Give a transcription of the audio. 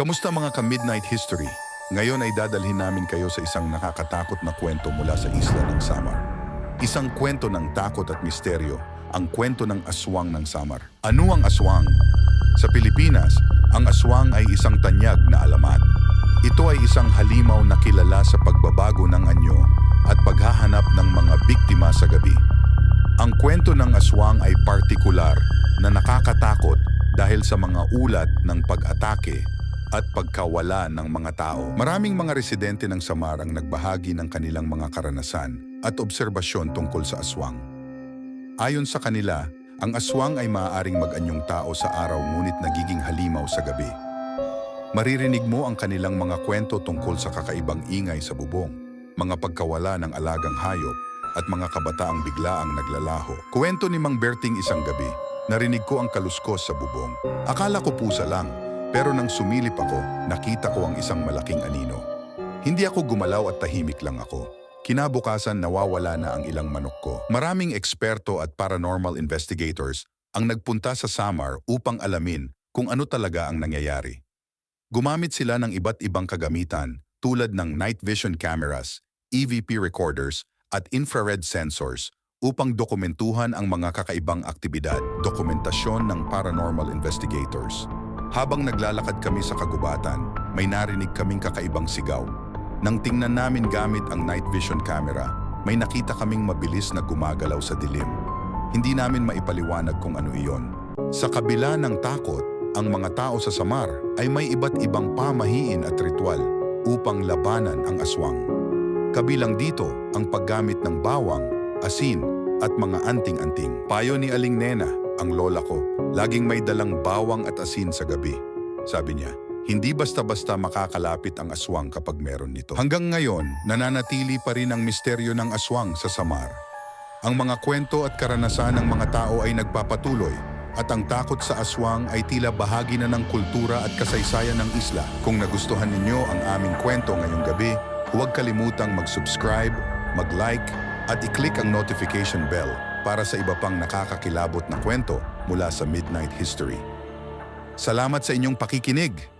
Kamusta mga ka-Midnight History? Ngayon ay dadalhin namin kayo sa isang nakakatakot na kwento mula sa isla ng Samar. Isang kwento ng takot at misteryo, ang kwento ng aswang ng Samar. Ano ang aswang? Sa Pilipinas, ang aswang ay isang tanyag na alamat. Ito ay isang halimaw na kilala sa pagbabago ng anyo at paghahanap ng mga biktima sa gabi. Ang kwento ng aswang ay partikular na nakakatakot dahil sa mga ulat ng pag-atake at pagkawala ng mga tao. Maraming mga residente ng Samar ang nagbahagi ng kanilang mga karanasan at obserbasyon tungkol sa aswang. Ayon sa kanila, ang aswang ay maaaring mag-anyong tao sa araw ngunit nagiging halimaw sa gabi. Maririnig mo ang kanilang mga kwento tungkol sa kakaibang ingay sa bubong, mga pagkawala ng alagang hayop, at mga kabataang biglaang naglalaho. Kwento ni Mang Berting isang gabi, narinig ko ang kaluskos sa bubong. Akala ko pusa lang, pero nang sumilip ako, nakita ko ang isang malaking anino. Hindi ako gumalaw at tahimik lang ako. Kinabukasan nawawala na ang ilang manok ko. Maraming eksperto at paranormal investigators ang nagpunta sa Samar upang alamin kung ano talaga ang nangyayari. Gumamit sila ng iba't ibang kagamitan tulad ng night vision cameras, EVP recorders at infrared sensors upang dokumentuhan ang mga kakaibang aktibidad, dokumentasyon ng paranormal investigators. Habang naglalakad kami sa kagubatan, may narinig kaming kakaibang sigaw. Nang tingnan namin gamit ang night vision camera, may nakita kaming mabilis na gumagalaw sa dilim. Hindi namin maipaliwanag kung ano iyon. Sa kabila ng takot, ang mga tao sa Samar ay may iba't ibang pamahiin at ritual upang labanan ang aswang. Kabilang dito ang paggamit ng bawang, asin at mga anting-anting. Payo ni Aling Nena, ang lola ko, laging may dalang bawang at asin sa gabi. Sabi niya, hindi basta-basta makakalapit ang aswang kapag meron nito. Hanggang ngayon, nananatili pa rin ang misteryo ng aswang sa Samar. Ang mga kwento at karanasan ng mga tao ay nagpapatuloy at ang takot sa aswang ay tila bahagi na ng kultura at kasaysayan ng isla. Kung nagustuhan ninyo ang aming kwento ngayong gabi, huwag kalimutang mag-subscribe, mag-like at i-click ang notification bell para sa iba pang nakakakilabot na kwento mula sa Midnight History. Salamat sa inyong pakikinig!